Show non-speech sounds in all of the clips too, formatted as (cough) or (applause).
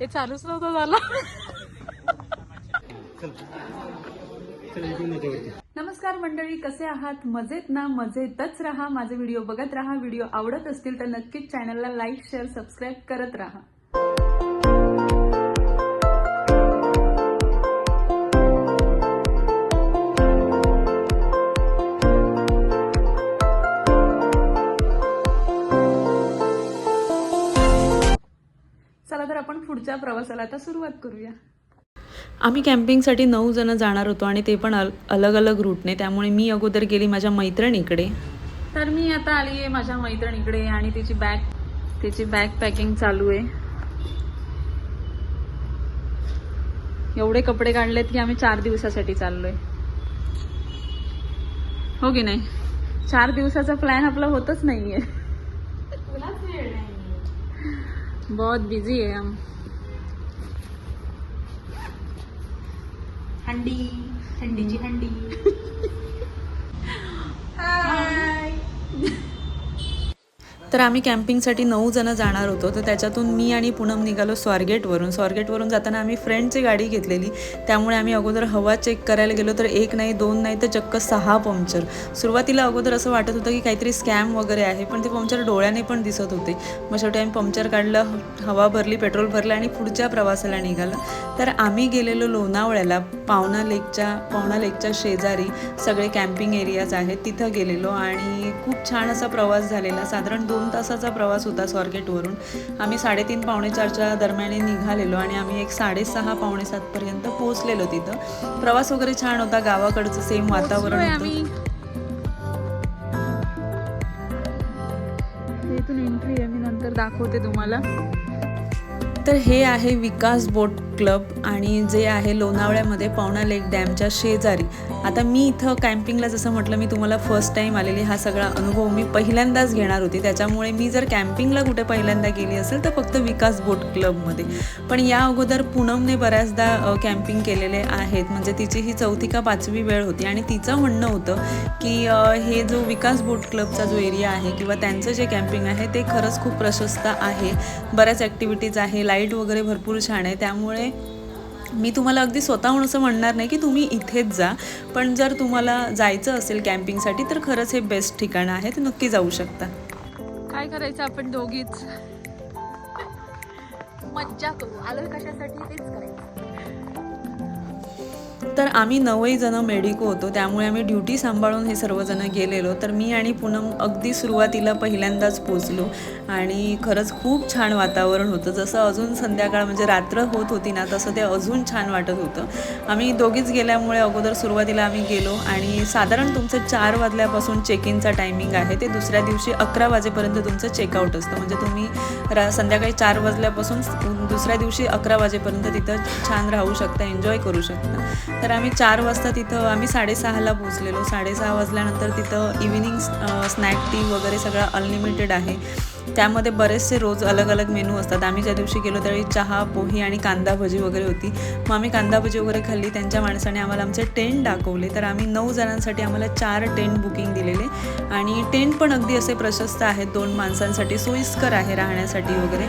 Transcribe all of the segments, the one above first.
ते चालूच नव्हतं झालं. नमस्कार मंडळी कसे आहात? मजेत ना? मजेतच राहा. माझे व्हिडिओ बघत राहा. व्हिडिओ आवडत असतील तर नक्कीच चॅनलला लाईक शेअर सबस्क्राईब करत राहा. पुढच्या प्रवासाला आता सुरुवात करूया. आम्ही कॅम्पिंगसाठी नऊ जण जाणार होतो आणि ते पण अल अलग अलग रूटने. त्यामुळे मी अगोदर गेली माझ्या मैत्रिणीकडे. तर मी आता आली आहे माझ्या मैत्रिणीकडे आणि तिची बॅग तिची बॅग पॅकिंग चालू आहे. एवढे कपडे काढलेत की आम्ही चार दिवसासाठी चाललोय. हो की नाही? चार दिवसाचा प्लॅन आपला होतच नाहीये. बहुत बिझी आहे हंडी थंडीची हंडी (laughs) तर आम्ही कॅम्पिंगसाठी नऊ जण जाणार होतो. तर त्याच्यातून मी आणि पूनम निघालो स्वारगेटवरून. स्वारगेटवरून जाताना आम्ही फ्रेंडची गाडी घेतलेली. त्यामुळे आम्ही अगोदर हवा चेक करायला गेलो तर एक नाही दोन नाही तर चक्क सहा पंक्चर. सुरुवातीला अगोदर असं वाटत होतं की काहीतरी स्कॅम वगैरे आहे पण ते पंक्चर डोळ्याने पण दिसत होते. मग शेवटी आम्ही पंक्चर काढलं हवा भरली पेट्रोल भरलं आणि पुढच्या प्रवासाला निघालं. तर आम्ही गेलेलो लोणावळ्याला पावना लेकच्या पावना लेकच्या शेजारी. सगळे कॅम्पिंग एरियाज आहेत तिथं गेलेलो आणि खूप छान असा प्रवास झालेला. साधारण दोन तासाचा प्रवास होता स्वारगेटवरून. आम्ही साडेतीन पावणे चारच्या दरम्याने निघालेलो आणि आम्ही एक साडेसहा पावणे सातपर्यंत पोहोचलेलो तिथं. प्रवास वगैरे छान होता गावाकडचं सेम वातावरण होतं. इथून एंट्री आहे मी नंतर दाखवते तुम्हाला. तर हे आहे विकास बोट क्लब आणि जे आहे लोणावळ्यामध्ये पावणा लेक डॅमच्या शेजारी. आता मी इथं कॅम्पिंगला जसं म्हटलं मी तुम्हाला फर्स्ट टाईम आलेली हा सगळा अनुभव मी पहिल्यांदाच घेणार होती. त्याच्यामुळे मी जर कॅम्पिंगला कुठे पहिल्यांदा गेली असेल तर फक्त विकास बोट क्लबमध्ये. पण या अगोदर पूनमने बऱ्याचदा कॅम्पिंग केलेले आहेत. म्हणजे तिची ही चौथी का पाचवी वेळ होती. आणि तिचं म्हणणं होतं की हे जो विकास बोट क्लबचा जो एरिया आहे किंवा त्यांचं जे कॅम्पिंग आहे ते खरंच खूप प्रशस्त आहे. बऱ्याच ॲक्टिव्हिटीज आहे. लाइट वगैरे भरपूर छान आहे. त्यामुळे मी तुम्हाला अगदी स्वतःहून असं म्हणणार नाही की तुम्ही इथेच जा पण जर तुम्हाला जायचं असेल कॅम्पिंगसाठी तर खरंच हे बेस्ट ठिकाण आहे. ते नक्की जाऊ शकता. काय करायचं आपण दोघीच? मज्जा करू. आलोय कशासाठी? तेच करायचं. तर आम्ही नवही जण मेडिको होतो त्यामुळे आम्ही ड्युटी सांभाळून हे सर्वजण गेलेलो. तर मी आणि पूनम अगदी सुरुवातीला पहिल्यांदाच पोचलो आणि खरंच खूप छान वातावरण होतं. जसं अजून संध्याकाळ म्हणजे रात्र होत होती ना तसं ते अजून छान वाटत होतं. आम्ही दोघीच गेल्यामुळे अगोदर सुरुवातीला आम्ही गेलो आणि साधारण तुमचं चार वाजल्यापासून चेक इनचा टायमिंग आहे. ते दुसऱ्या दिवशी अकरा वाजेपर्यंत तुमचं चेकआउट असतं. म्हणजे तुम्ही रा संध्याकाळी चार वाजल्यापासून दुसऱ्या दिवशी अकरा वाजेपर्यंत तिथं छान राहू शकता एन्जॉय करू शकता. तर आम्ही चार वाजता तिथं आम्ही साडेसहाला पोचलेलो साडेसहा वाजल्यानंतर तिथं इव्हिनिंग स्नॅक टी वगैरे सगळं अनलिमिटेड आहे. त्यामध्ये बरेचसे रोज अलग अलग मेनू असतात. आम्ही ज्या दिवशी गेलो त्यावेळी चहा पोही आणि कांदा भजी वगैरे होती. मग आम्ही कांदा भजी वगैरे खाल्ली. त्यांच्या माणसाने आम्हाला आमचे टेंट दाखवले. तर आम्ही नऊ जणांसाठी आम्हाला चार टेंट बुकिंग दिलेले. आणि टेंट पण अगदी असे प्रशस्त आहेत. दोन माणसांसाठी सोयीस्कर आहे राहण्यासाठी वगैरे.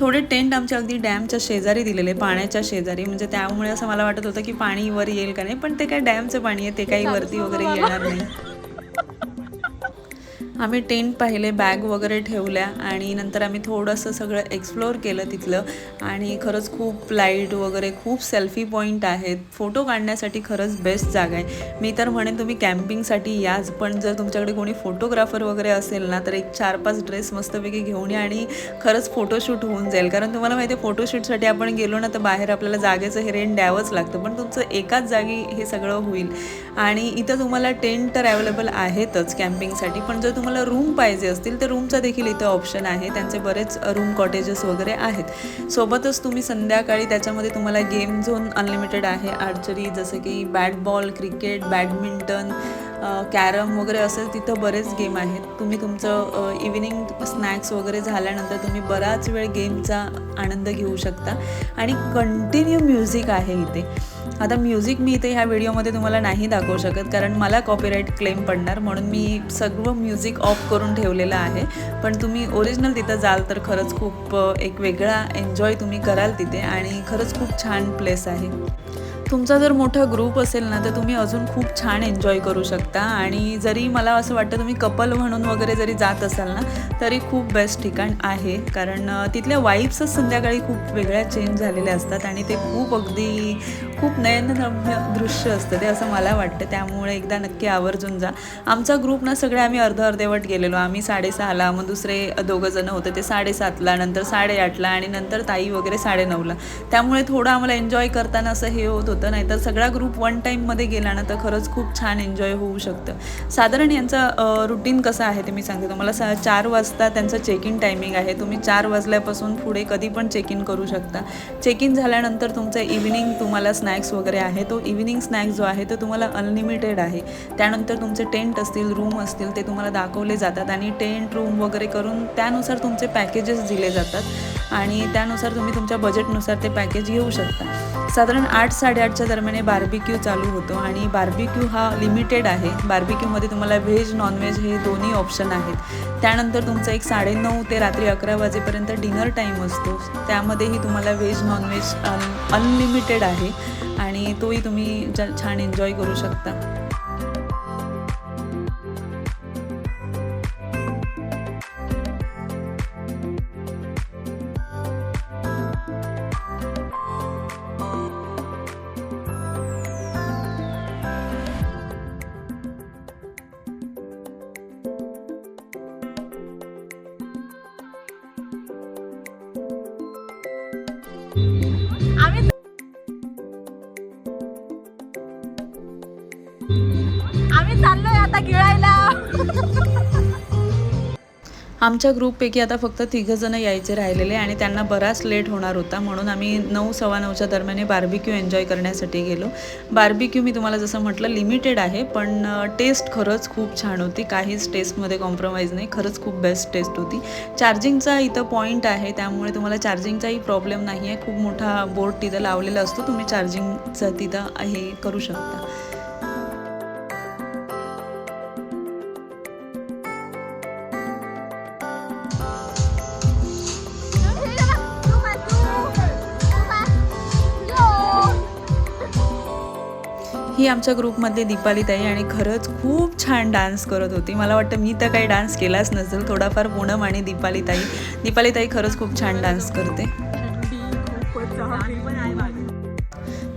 थोडे टेंट आमच्या अगदी डॅमच्या शेजारी दिलेले पाण्याच्या शेजारी. म्हणजे त्यामुळे असं मला वाटत होतं की पाणी वर येईल का नाही पण ते काय डॅमचं पाणी आहे ते काही वरती वगैरे येणार नाही. आम्ही टेंट पाहिले बॅग वगैरे ठेवल्या आणि नंतर आम्ही थोडंसं सगळं एक्सप्लोअर केलं तिथलं. आणि खरंच खूप लाइट वगैरे खूप सेल्फी पॉईंट आहेत. फोटो काढण्यासाठी खरंच बेस्ट जागा आहे. मी तर म्हणेन तुम्ही कॅम्पिंगसाठी याच पण जर तुमच्याकडे कोणी फोटोग्राफर वगैरे असेल ना तर एक चार पाच ड्रेस मस्तपैकी घेऊन या आणि खरंच फोटोशूट होऊन जाईल. कारण तुम्हाला माहिती आहे फोटोशूटसाठी आपण गेलो ना तर बाहेर आपल्याला जागेचं हे रेंट द्यावंच लागतं. पण तुमचं एकाच जागी हे सगळं होईल. आणि इथं तुम्हाला टेंट तर अवेलेबल आहेतच कॅम्पिंगसाठी पण जर तुम्हाला रूम पाहिजे असतील तर रूमचा देखील इथं ऑप्शन आहे. त्यांचे बरेच रूम कॉटेजेस वगैरे आहेत. सोबतच तुम्ही संध्याकाळी त्याच्यामध्ये तुम्हाला गेम झोन अनलिमिटेड आहे. आर्चरी जसं की bat ball cricket badminton carrom वगैरे असं तिथं बरेच गेम आहेत. तुम्ही तुमचं इव्हिनिंग स्नॅक्स वगैरे झाल्यानंतर तुम्ही बराच वेळ गेमचा आनंद घेऊ शकता. आणि कंटिन्यू म्युझिक आहे इथे. आता म्युझिक मी इथे ह्या व्हिडिओमध्ये तुम्हाला नाही दाखवू शकत कारण मला कॉपीराईट क्लेम पडणार म्हणून मी सर्व म्युझिक ऑफ करून ठेवलेलं आहे. पण तुम्ही ओरिजिनल तिथं जाल तर खरंच खूप एक वेगळा एन्जॉय तुम्ही कराल तिथे आणि खरंच खूप छान प्लेस आहे. तुमचा जर मोठा ग्रुप असेल ना तर तुम्ही अजून खूप छान एन्जॉय करू शकता आणि जरी मला असं वाटतं तुम्ही कपल म्हणून वगैरे जरी जात असाल ना तरी खूप बेस्ट ठिकाण आहे. कारण तिथल्या वाईब्सच संध्याकाळी खूप वेगळ्या चेंज झालेल्या असतात आणि ते खूप अगदी खूप नयनरम्य दृश्य असतं ते असं मला वाटतं. त्यामुळे एकदा नक्की आवर्जून जा. आमचा ग्रुप ना सगळे आम्ही अर्ध अर्धेवट गेलेलो. आम्ही साडेसहाला मग दुसरे दोघं जण होते ते साडेसातला नंतर साडेआठला आणि नंतर ताई वगैरे साडेनऊला. त्यामुळे थोडं आम्हाला एन्जॉय करताना असं हे होत होतं. नाहीतर सगळा ग्रुप वन टाईममध्ये गेला ना तर खरंच खूप छान एन्जॉय होऊ शकतं. साधारण यांचं रुटीन कसं आहे ते मी सांगते तुम्हाला. सा चार वाजता त्यांचं चेक इन टायमिंग आहे. तुम्ही चार वाजल्यापासून पुढे कधी पण चेक इन करू शकता. चेक इन झाल्यानंतर तुमचं इव्हिनिंग तुम्हाला स्नॅक्स वगैरे आहे तो इव्हिनिंग स्नॅक्स जो आहे तो तुम्हाला अनलिमिटेड आहे. त्यानंतर तुमचे टेंट असतील रूम असतील ते तुम्हाला दाखवले जातात आणि टेंट रूम वगैरे करून त्यानुसार तुमचे पॅकेजेस दिले जातात. आणि त्यानुसार तुम्ही तुमच्या बजेटनुसार ते पॅकेज घेऊ शकता. साधारण आठ साडेआठच्या दरम्यान बार्बिक्यू चालू होतो आणि बार्बिक्यू हा लिमिटेड आहे. बार्बिक्यूमध्ये तुम्हाला व्हेज नॉनव्हेज हे दोन्ही ऑप्शन आहेत. त्यानंतर तुमचं एक साडेनऊ ते रात्री अकरा वाजेपर्यंत डिनर टाईम असतो. त्यामध्येही तुम्हाला व्हेज नॉनव्हेज अनलिमिटेड आहे. आणि तोही तुम्ही छान एन्जॉय करू शकता. गिळायला आमच्या ग्रुपपैकी आता फक्त तिघंजणं यायचे राहिलेले आणि त्यांना बराच लेट होणार होता. म्हणून आम्ही नऊ सव्वा नऊच्या दरम्यान बार्बिक्यू एन्जॉय करण्यासाठी गेलो. बार्बिक्यू मी तुम्हाला जसं म्हटलं लिमिटेड आहे पण टेस्ट खरंच खूप छान होती. काहीच टेस्टमध्ये कॉम्प्रोमाइज नाही. खरंच खूप बेस्ट टेस्ट होती. चार्जिंगचा इथं पॉईंट आहे त्यामुळे तुम्हाला चार्जिंगचाही प्रॉब्लेम नाही आहे खूप मोठा बोर्ड तिथं लावलेला असतो. तुम्ही चार्जिंगचं तिथं हे करू शकता. ही आमच्या ग्रुपमधली दीपाली ताई आणि खरंच खूप छान डान्स करत होती. मला वाटतं मी तर काही डान्स केलाच नसेल. थोडाफार पूनम आणि दीपाली ताई दीपाली ताई खरंच खूप छान डान्स करते.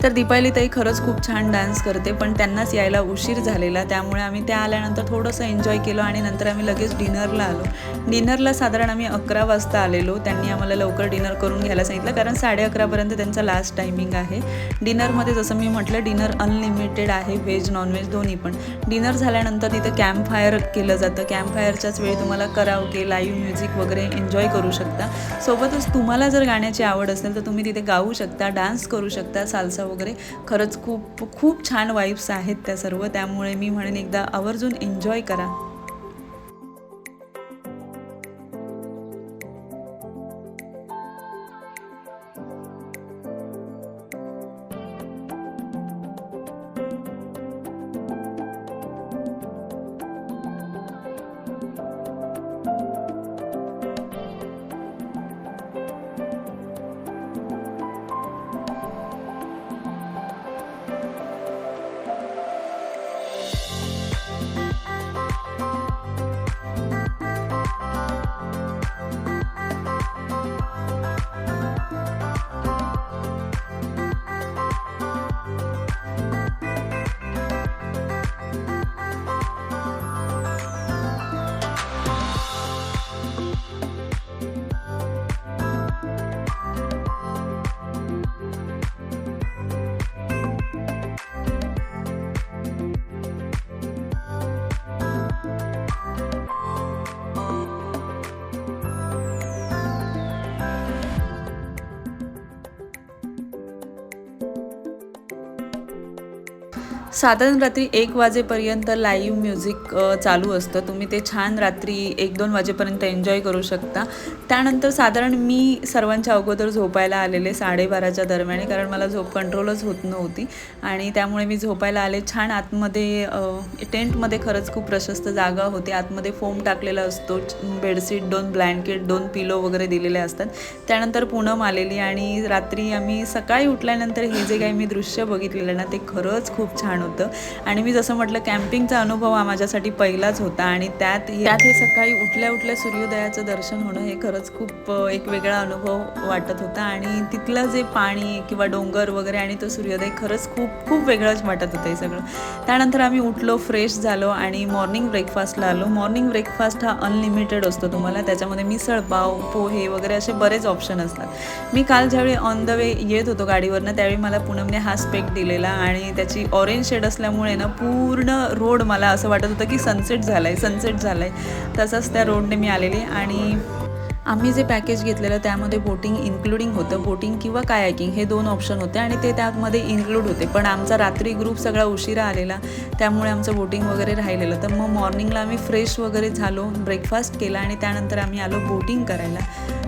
तर दीपाली ताई खरंच खूप छान डान्स करते पण त्यांनाच यायला उशीर झालेला. त्यामुळे आम्ही त्या आल्यानंतर थोडंसं एन्जॉय केलं आणि नंतर आम्ही लगेच डिनरला आलो. डिनरला साधारण आम्ही अकरा वाजता आलेलो. त्यांनी आम्हाला लवकर डिनर करून घ्यायला सांगितलं कारण साडे अकरापर्यंत त्यांचा लास्ट टायमिंग आहे. डिनरमध्ये जसं मी म्हटलं डिनर अनलिमिटेड आहे व्हेज नॉनव्हेज दोन्ही पण. डिनर झाल्यानंतर तिथं कॅम्प फायर केलं जातं. कॅम्प फायरच्याच वेळी तुम्हाला कराओके लाईव्ह म्युझिक वगैरे एन्जॉय करू शकता. सोबतच तुम्हाला जर गाण्याची आवड असेल तर तुम्ही तिथे गाऊ शकता डान्स करू शकता सालसा वगैरे खरंच खूप खूप छान वाईब्स आहेत त्या सर्व. त्यामुळे मी म्हणेन एकदा आवर्जून एन्जॉय करा. साधारण रात्री एक वाजेपर्यंत लाईव्ह म्युझिक चालू असतं. तुम्ही ते छान रात्री एक दोन वाजेपर्यंत एन्जॉय करू शकता. त्यानंतर साधारण मी सर्वांच्या अगोदर झोपायला आलेले साडेबाराच्या दरम्यान कारण मला झोप कंट्रोलच होत नव्हती. आणि त्यामुळे मी झोपायला आले छान आतमध्ये टेंटमध्ये खरंच खूप प्रशस्त जागा होती. आतमध्ये फोम टाकलेला असतो बेडशीट दोन ब्लँकेट दोन पिलो वगैरे दिलेले असतात. त्यानंतर पूनम आलेली आणि रात्री आम्ही सकाळी उठल्यानंतर हे जे काही मी दृश्य बघितलेलं ना ते खरंच खूप छान होतं. आणि मी जसं म्हटलं कॅम्पिंगचा अनुभव हा माझ्यासाठी पहिलाच होता. आणि त्यात त्यात हे सकाळी उठल्या उठल्या सूर्योदयाचं दर्शन होणं हे खरंच खूप एक वेगळा अनुभव वाटत होता. आणि तिथलं जे पाणी किंवा डोंगर वगैरे आणि तो सूर्योदय खरंच खूप खूप वेगळंच वाटत होतं हे सगळं. त्यानंतर आम्ही उठलो फ्रेश झालो आणि मॉर्निंग ब्रेकफास्टला आलो. मॉर्निंग ब्रेकफास्ट हा अनलिमिटेड असतो तुम्हाला. त्याच्यामध्ये मिसळ पाव पोहे वगैरे असे बरेच ऑप्शन असतात. मी काल ज्यावेळी ऑन द वे येत होतो गाडीवरनं त्यावेळी मला पूनमने हा स्पेक दिलेला आणि त्याची ऑरेंज शेड असल्यामुळे ना पूर्ण रोड मला असं वाटत होतं की सनसेट झाला आहे सनसेट झाला आहे तसंच त्या रोडने मी आलेली आणि आम्ही जे पॅकेज घेतलेलं त्यामध्ये बोटिंग इन्क्लुडिंग होतं. बोटिंग किंवा कायाकिंग हे दोन ऑप्शन होते आणि ते त्यामध्ये इन्क्लूड होते. पण आमचा रात्री ग्रुप सगळा उशिरा आलेला त्यामुळे आमचं बोटिंग वगैरे राहिलेलं. तर मग मॉर्निंगला आम्ही फ्रेश वगैरे झालो ब्रेकफास्ट केला आणि त्यानंतर आम्ही आलो बोटिंग करायला.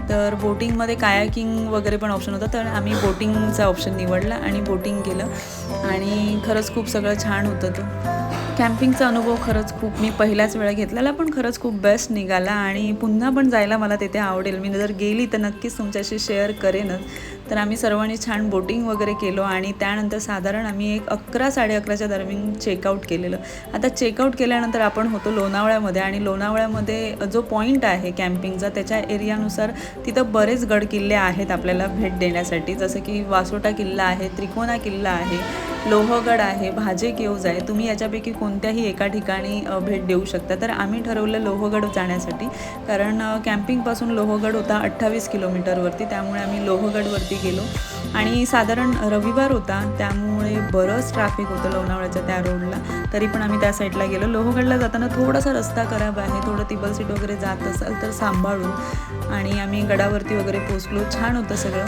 तर बोटिंगमध्ये कायाकिंग वगैरे पण ऑप्शन होतं. तर आम्ही बोटिंगचा ऑप्शन निवडला आणि बोटिंग केलं. आणि खरंच खूप सगळं छान होतं तर कॅम्पिंगचा अनुभव खरंच खूप मी पहिल्याच वेळा घेतलेला पण खरंच खूप बेस्ट निघाला आणि पुन्हा पण जायला मला तिथे आवडेल. मी जर गेली तर नक्कीच तुमच्याशी शेअर करेनच. तर आम्ही सर्वांनी छान बोटिंग वगैरे केलो आणि त्यानंतर साधारण आम्ही एक अकरा साडे अकराच्या दरम्यान चेकआउट केलेलं. आता चेकआउट केल्यानंतर आपण होतो लोणावळ्यामध्ये आणि लोणावळ्यामध्ये जो पॉईंट आहे कॅम्पिंगचा त्याच्या एरियानुसार तिथं बरेच गड किल्ले आहेत आपल्याला भेट देण्यासाठी. जसं की वासोटा किल्ला आहे त्रिकोणा किल्ला आहे लोहगड आहे भाजे केव्ज आहे तुम्ही याच्यापैकी कोणत्याही एका ठिकाणी भेट देऊ शकता. तर आम्ही ठरवलं लोहगड जाण्यासाठी. कारण कॅम्पिंगपासून लोहगड होता अठ्ठावीस किलोमीटरवरती त्यामुळे आम्ही लोहगडवरती गेलो. आणि साधारण रविवार होता त्यामुळे बरंच ट्रॅफिक होतं लोणावळ्याच्या त्या रोडला तरी पण आम्ही त्या साईडला गेलो. लोहगडला जाताना थोडासा रस्ता खराब आहे थोडं तिबल सीट वगैरे जात असाल तर सांभाळून. आणि आम्ही गडावरती वगैरे पोचलो छान होतं सगळं.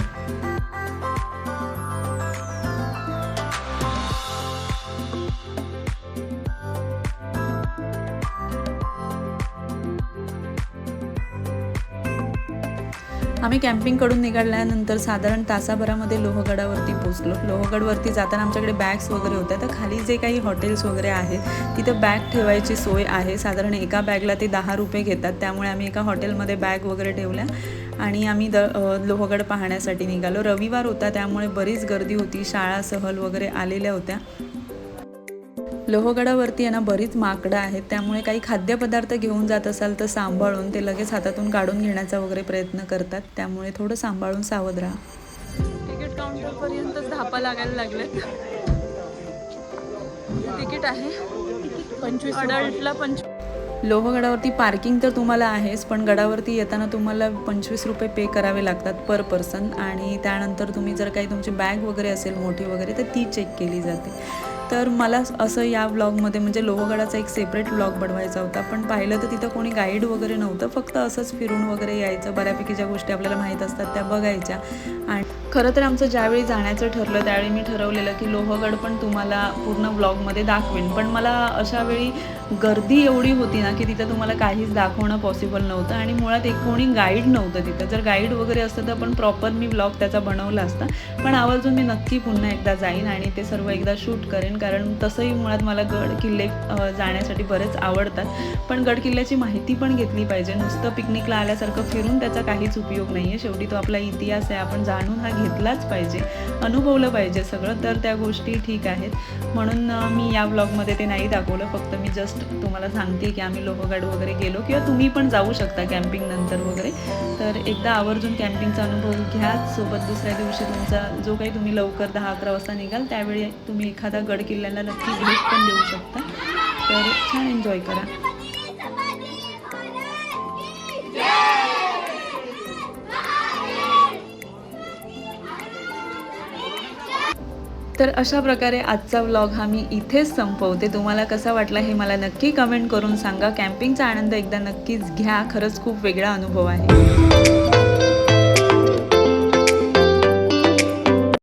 आम्ही कॅम्पिंगकडून निघाल्यानंतर साधारण तासाभरामध्ये लोहगडावरती पोचलो लोहगडवरती जाताना आमच्याकडे बॅग्स वगैरे होत्या. तर खाली जे काही हॉटेल्स वगैरे आहेत तिथं बॅग ठेवायची सोय आहे. साधारण एका बॅगला ते दहा रुपये घेतात. त्यामुळे आम्ही एका हॉटेलमध्ये बॅग वगैरे ठेवल्या आणि आम्ही द लोहगड पाहण्यासाठी निघालो. रविवार होता त्यामुळे बरीच गर्दी होती. शाळा सहल वगैरे आलेल्या होत्या. लोहगडावरती आहे ना बरीच माकडं आहेत. त्यामुळे काही खाद्यपदार्थ घेऊन जात असाल तर सांभाळून ते लगेच हातातून काढून घेण्याचा वगैरे प्रयत्न करतात. त्यामुळे थोडं सांभाळून सावध राहा. तिकीट काउंटरपर्यंतच धापा लागायला लागले तिकीट आहे. पंचवीस अडल्टला पंचवीस लोहगडावरती पार्किंग तर तुम्हाला आहेच पण गडावरती येताना तुम्हाला पंचवीस रुपये पे करावे लागतात पर पर्सन. आणि त्यानंतर तुम्ही जर काही तुमची बॅग वगैरे असेल मोठी वगैरे तर ती चेक केली जाते. तर मला असं या व्लॉगमध्ये म्हणजे लोहगडाचा एक सेपरेट व्लॉग बनवायचा होता. पण पाहिलं तर तिथं कोणी गाईड वगैरे नव्हतं. फक्त असंच फिरून वगैरे यायचं. बऱ्यापैकी ज्या गोष्टी आपल्याला माहीत असतात त्या बघायच्या. आणि खरं तर आमचं ज्यावेळी जाण्याचं ठरलं त्यावेळी मी ठरवलेलं की लोहगड पण तुम्हाला पूर्ण ब्लॉगमध्ये दाखवेन. पण मला अशा वेळी गर्दी एवढी होती ना की तिथं तुम्हाला काहीच दाखवणं पॉसिबल नव्हतं. आणि मुळात एक कोणी गाईड नव्हतं तिथं. जर गाईड वगैरे असतं तर पण प्रॉपर मी ब्लॉग त्याचा बनवला असता. पण आवर्जून मी नक्की पुन्हा एकदा जाईन आणि ते सर्व एकदा शूट करेन. कारण तसंही मुळात मला गड किल्ले जाण्यासाठी बरेच आवडतात. पण गड किल्ल्याची माहिती पण घेतली पाहिजे. नुसतं पिकनिकला आल्यासारखं फिरून त्याचा काहीच उपयोग नाही आहे शेवटी तो आपला इतिहास आहे. आपण जाणून हा घेतलाच पाहिजे. अनुभवलं पाहिजे सगळं. तर त्या गोष्टी ठीक आहेत. म्हणून मी या ब्लॉगमध्ये ते नाही दाखवलं. फक्त मी जस्ट तुम्हाला सांगते की आम्ही लोहगड वगैरे गेलो किंवा तुम्ही पण जाऊ शकता कॅम्पिंग नंतर वगैरे. तर एकदा आवर्जून कॅम्पिंगचा अनुभव घ्या सोबत दुसऱ्या दिवशी तुमचा जो काही तुम्ही लवकर दहा अकरा वाजता निघाल त्यावेळी तुम्ही एखादा गड किल्ल्याला नक्की भेट पण देऊ शकता. तर छान एन्जॉय करा. तर अशा प्रकारे आजचा व्लॉग हा मी इथेच संपवते. तुम्हाला कसा वाटला हे मला नक्की कमेंट करून सांगा. कॅम्पिंगचा आनंद एकदा नक्कीच घ्या. खरंच खूप वेगळा अनुभव आहे.